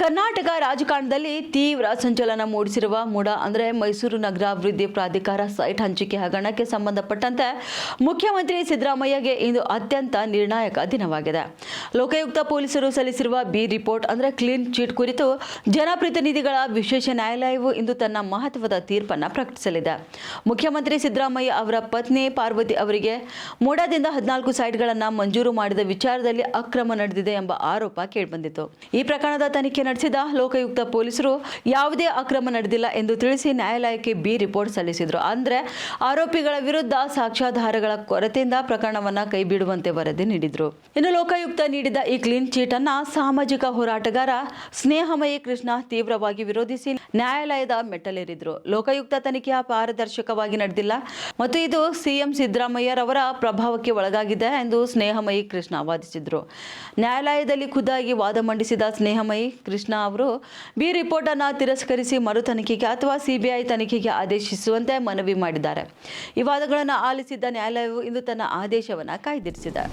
ಕರ್ನಾಟಕ ರಾಜಕಾರಣದಲ್ಲಿ ತೀವ್ರ ಸಂಚಲನ ಮೂಡಿಸಿರುವ ಮೂಡ ಅಂದರೆ ಮೈಸೂರು ನಗರಾಭಿವೃದ್ಧಿ ಪ್ರಾಧಿಕಾರ ಸೈಟ್ ಹಂಚಿಕೆ ಹಗರಣಕ್ಕೆ ಸಂಬಂಧಪಟ್ಟಂತೆ ಮುಖ್ಯಮಂತ್ರಿ ಸಿದ್ದರಾಮಯ್ಯಗೆ ಇಂದು ಅತ್ಯಂತ ನಿರ್ಣಾಯಕ ದಿನವಾಗಿದೆ. ಲೋಕಾಯುಕ್ತ ಪೊಲೀಸರು ಸಲ್ಲಿಸಿರುವ ಬಿ ರಿಪೋರ್ಟ್ ಅಂದರೆ ಕ್ಲೀನ್ ಚೀಟ್ ಕುರಿತು ಜನಪ್ರತಿನಿಧಿಗಳ ವಿಶೇಷ ನ್ಯಾಯಾಲಯವು ಇಂದು ತನ್ನ ಮಹತ್ವದ ತೀರ್ಪನ್ನು ಪ್ರಕಟಿಸಲಿದೆ. ಮುಖ್ಯಮಂತ್ರಿ ಸಿದ್ದರಾಮಯ್ಯ ಅವರ ಪತ್ನಿ ಪಾರ್ವತಿ ಅವರಿಗೆ ಮೂಡದಿಂದ ಹದಿನಾಲ್ಕು ಸೈಟ್ಗಳನ್ನು ಮಂಜೂರು ಮಾಡಿದ ವಿಚಾರದಲ್ಲಿ ಅಕ್ರಮ ನಡೆದಿದೆ ಎಂಬ ಆರೋಪ ಕೇಳಿಬಂದಿತು ಈ ಪ್ರಕರಣದ ತನಿಖೆ ನಡೆಸಿದ ಲೋಕಾಯುಕ್ತ ಪೊಲೀಸರು ಯಾವುದೇ ಅಕ್ರಮ ನಡೆದಿಲ್ಲ ಎಂದು ತಿಳಿಸಿ ನ್ಯಾಯಾಲಯಕ್ಕೆ ಬಿ ರಿಪೋರ್ಟ್ ಸಲ್ಲಿಸಿದರು. ಅಂದ್ರೆ ಆರೋಪಿಗಳ ವಿರುದ್ಧ ಸಾಕ್ಷ್ಯಾಧಾರಗಳ ಕೊರತೆಯಿಂದ ಪ್ರಕರಣವನ್ನು ಕೈಬಿಡುವಂತೆ ವರದಿ ನೀಡಿದರು. ಇನ್ನು ಲೋಕಾಯುಕ್ತ ನೀಡಿದ ಈ ಕ್ಲೀನ್ ಚೀಟ್ ಅನ್ನ ಸಾಮಾಜಿಕ ಹೋರಾಟಗಾರ ಸ್ನೇಹಮಯಿ ಕೃಷ್ಣ ತೀವ್ರವಾಗಿ ವಿರೋಧಿಸಿ ನ್ಯಾಯಾಲಯದ ಮೆಟ್ಟಲೇರಿದ್ರು. ಲೋಕಾಯುಕ್ತ ತನಿಖೆಯ ಪಾರದರ್ಶಕವಾಗಿ ನಡೆದಿಲ್ಲ ಮತ್ತು ಇದು ಸಿಎಂ ಸಿದ್ದರಾಮಯ್ಯರವರ ಪ್ರಭಾವಕ್ಕೆ ಒಳಗಾಗಿದೆ ಎಂದು ಸ್ನೇಹಮಯಿ ಕೃಷ್ಣ ವಾದಿಸಿದ್ರು. ನ್ಯಾಯಾಲಯದಲ್ಲಿ ಖುದ್ದಾಗಿ ವಾದ ಮಂಡಿಸಿದ ಸ್ನೇಹಮಯಿ ಕೃಷ್ಣ ಅವರು, ಬಿ ರಿಪೋರ್ಟ್ ಅನ್ನು ತಿರಸ್ಕರಿಸಿ ಮರು ತನಿಖೆಗೆ ಅಥವಾ ಸಿಬಿಐ ತನಿಖೆಗೆ ಆದೇಶಿಸುವಂತೆ ಮನವಿ ಮಾಡಿದ್ದಾರೆ. ಈ ವಾದಗಳನ್ನು ಆಲಿಸಿದ್ದ ನ್ಯಾಯಾಲಯವು ಇಂದು ತನ್ನ ಆದೇಶವನ್ನು ಕಾಯ್ದಿರಿಸಿದೆ.